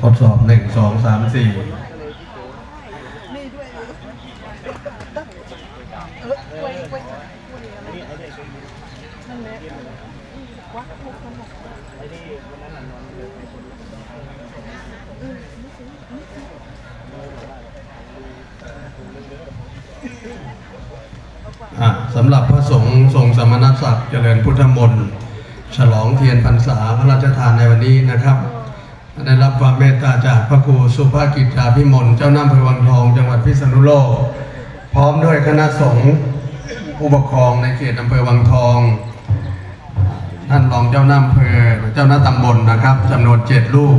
ทดสอบหนึ่งสองสามสี่อะสำหรับพระสงฆ์ทรงสมณศักดิ์เจริญพุทธมนต์ ฉลองเทียนพรรษาพระราชทานในวันนี้นะครับ ได้รับความเมตตาจากพระครูสุภากิจจาพิมลเจ้าหน้าอำเภอวังทองจังหวัดพิษณุโลก พร้อมด้วยคณะสงฆ์ผู้ปกครองในเขตอำเภอวังทองท่านรองเจ้าหน้าอำเภอเจ้าหน้าตำบลนะครับจำนวนเจ็ดลูก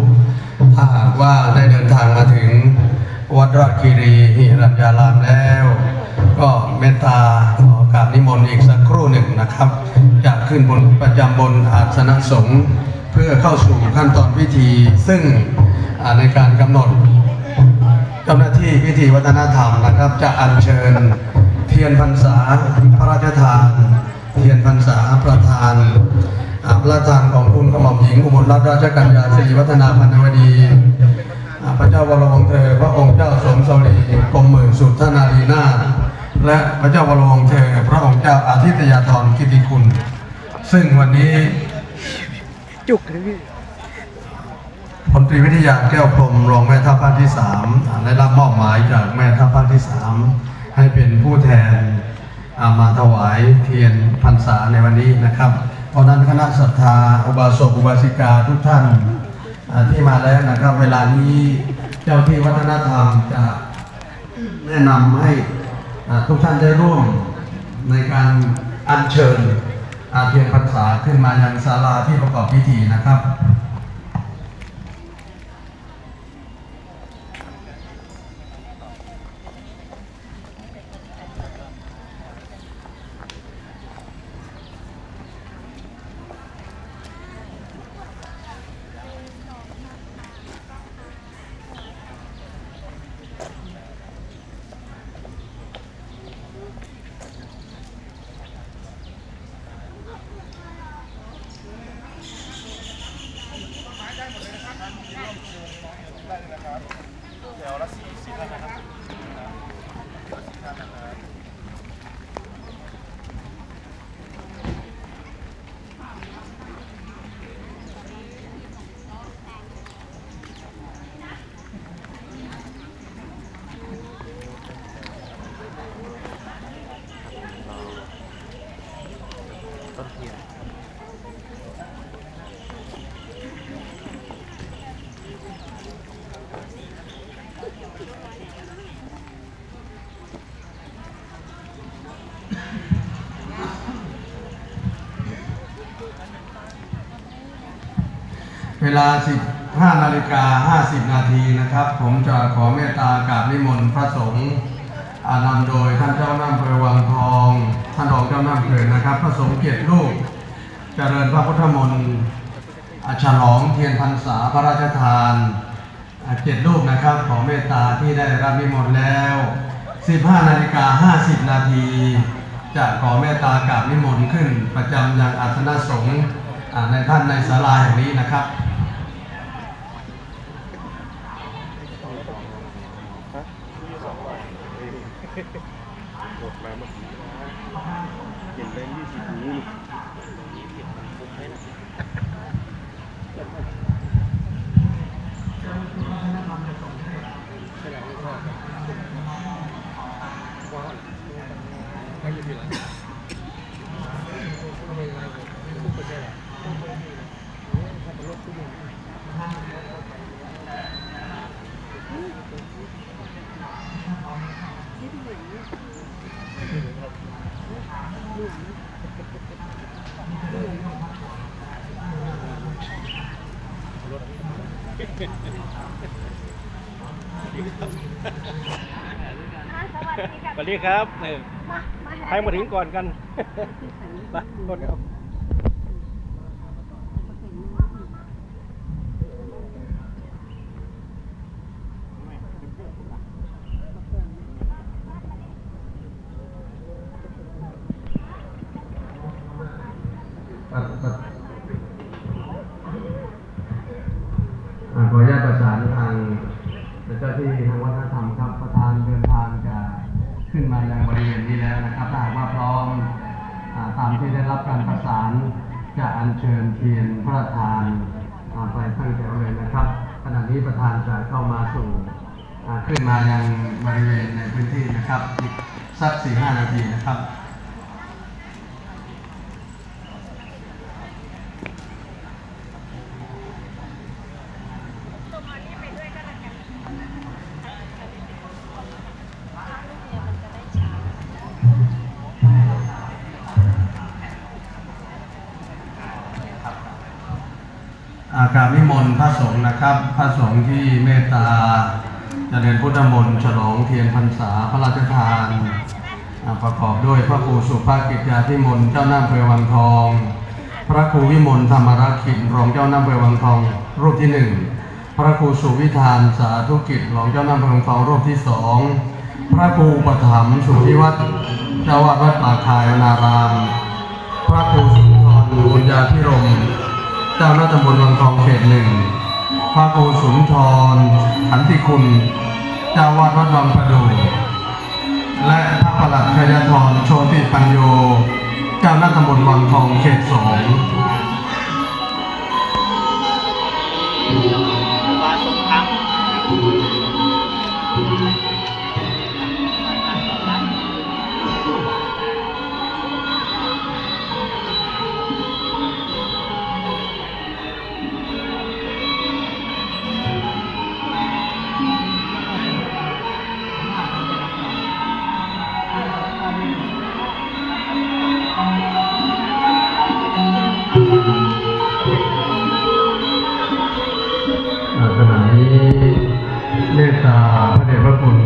ถ้าหากว่าได้เดินทางมาถึงวัดราชคีรีหิรัญญารามแล้ว ก็เมตตาขอกราบนิมนต์อีกสักครู่หนึ่งนะครับ ขึ้นบนประจำบนอาสนะสงฆ์เพื่อเข้าสู่ขั้นตอนพิธี ซึ่งในการกำหนดเจ้าหน้าที่พิธีวัฒนธรรมนะครับ จะอัญเชิญเทียนพรรษาพระราชทาน เทียนพรรษาประธานอาพระราชทานของคุณกระหม่อมหญิงอุบลรัตนราชกัญญาสิริวัฒนาพันวดี พระเจ้าวรวงเธอ พระองค์เจ้าสมสรีกรมหมื่นสุทธนารีนาและพระเจ้าวรวงเธอ พระองค์เจ้าอาทิตยาธรกิติคุณ ซึ่งวันนี้จุกเลยพี่พลตรีวิทยาแก้วพรหมรองแม่ทัพภาคที่สามอ่าได้รับมอบหมายจากแม่ทัพภาคที่สามให้เป็นผู้แทนอ่ามาถวายเทียนพรรษาในวันนี้นะครับ เพราะฉะนั้นคณะศรัทธาอุบาสกอุบาสิกาทุกท่านอ่าที่มาแล้วนะครับ เวลานี้เจ้าที่วัฒนธรรมจะแนะนำให้อ่าทุกท่านได้ร่วมในการอัญเชิญ อาเทียนพรรษาขึ้นมายังศาลาที่ประกอบพิธีนะครับ ต้น เวลา 15นาฬิกา50 นาทีนะครับ ผมจะขอเมตตากราบนิมนต์พระสงฆ์อานำโดยท่านเจ้าหน้าเภอวังทอง ท่านรองเจ้าหน้าเภอนะครับ พระสงฆ์เกียรติลูกเจริญพระพุทธมนต์อ่าฉลองเทียนพรรษาพระราชทานเจ็ดรูปนะครับ ขอเมตตาที่ได้รับนิมนต์แล้ว 15นาฬิกา50 นาทีจะขอเมตตากราบนิมนต์ขึ้นประจำอยังอาสนะสงฆ์ในท่านในศาลาแห่งนี้นะครับ หมดมาเมื่อกี้เห็นเป็นยี่สิบนี้ สวัสดีครับเออใครมาถึงก่อนกัน ไปกดเอา ข อ่าขออนุญาตประสานทาง เจ้าที่ทางวัฒนธรรมครับประธานเดินทางจะขึ้นมายังบริเวณนี้แล้วนะครับถ้าหากว่าพร้อมตามที่ได้รับการประสานจะอัญเชิญเทียนพระราชทานไปตั้งแถวเลยนะครับ ขณะนี้ประธานจะเข้ามาสู่ขึ้นมายังบริเวณในพื้นที่นะครับสักสี่ห้านาทีนะครับากราบนิมนต์พระสงฆ์นะครับ พระสงฆ์ที่เมตตาเจริญพุทธมนต์ฉลองเทียนพรรษาพระราชทานประกอบด้วยพระครูสุภากิจยาธิมนต์เจ้าหน้าเภอวังทอง พระครูวิมลธรรมรักขินรองเจ้าหน้าเภอวังทองรูปที่หนึ่งพระครูสุวิธานสาธุกิจรองเจ้าหน้าเภอวังทองรูปที่สองพระครูปถัมสุทธิวัฒน์เจ้าวาดวัดป่าคายนาราม พระครูสุนทรบุญญาพิรม จ้าหน้าตำบลวังทองเขตหนึ่งพระครูสุนทรขันติคุณ เจ้าวาดวัดวังประดูและพระประหลัดชัยธรโชติปัญโย เจ้าหน้าตำบลวังทองเขตสอง ตาพระเดชพระคุณ